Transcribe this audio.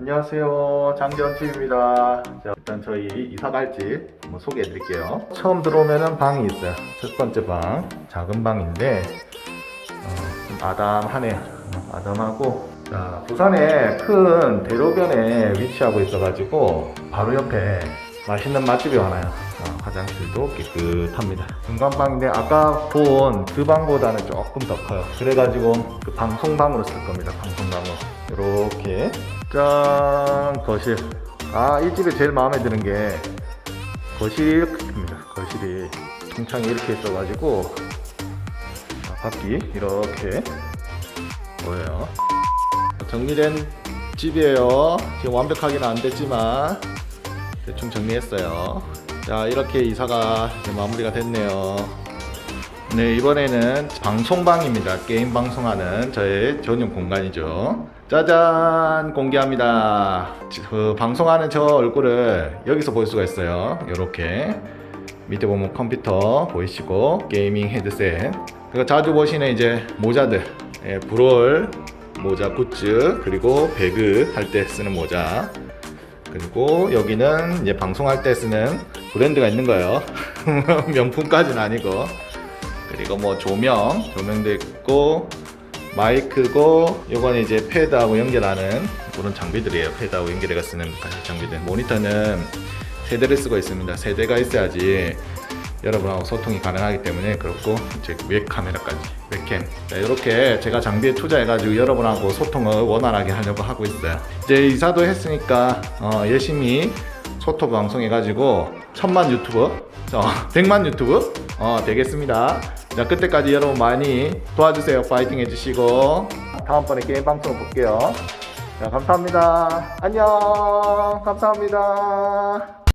안녕하세요. 장전집입니다. 자, 일단 저희 이사 갈 집 한번 소개해 드릴게요. 처음 들어오면은 방이 있어요. 첫 번째 방. 작은 방인데, 어, 좀 아담하네요. 어, 아담하고. 자, 부산에 큰 대로변에 위치하고 있어가지고, 바로 옆에 맛있는 맛집이 많아요. 어, 화장실도 깨끗합니다. 중간방인데, 아까 본 그 방보다는 조금 더 커요. 그래가지고, 그 방송방으로 쓸 겁니다. 방송방으로. 이렇게. 짠 거실 아 이 집에 제일 마음에 드는 게 거실이 이렇게 큽니다 거실이 통창이 이렇게 있어가지고 아, 바퀴 이렇게 보여요 정리된 집이에요 지금 완벽하게는 안 됐지만 대충 정리했어요. 자 이렇게 이사가 마무리가 됐네요. 네 이번에는 방송방입니다. 게임 방송하는 저의 전용 공간이죠. 짜잔! 공개합니다. 그 방송하는 저 얼굴을 여기서 볼 수가 있어요. 이렇게. 밑에 보면 컴퓨터 보이시고 게이밍 헤드셋. 그리고 자주 보시는 이제 모자들. 예, 브롤 모자 굿즈 그리고 배그 할 때 쓰는 모자 그리고 여기는 이제 방송할 때 쓰는 브랜드가 있는 거예요 명품까지는 아니고 그리고 뭐 조명, 조명도 있고 마이크고 요거는 이제 패드하고 연결하는 그런 장비들이에요. 패드하고 연결해가 쓰는 장비들. 모니터는 세 대를 쓰고 있습니다. 세 대가 있어야지 여러분하고 소통이 가능하기 때문에 그렇고 이제 웹 카메라까지 웹캠 자, 이렇게 제가 장비에 투자해가지고 여러분하고 소통을 원활하게 하려고 하고 있어요. 이제 이사도 했으니까 어, 열심히 소통 방송해가지고 천만 유튜버, 어, 백만 유튜브 어, 되겠습니다. 자 그때까지 여러분 많이 도와주세요. 파이팅 해주시고 다음번에 게임 방송 볼게요. 자 감사합니다. 안녕. 감사합니다.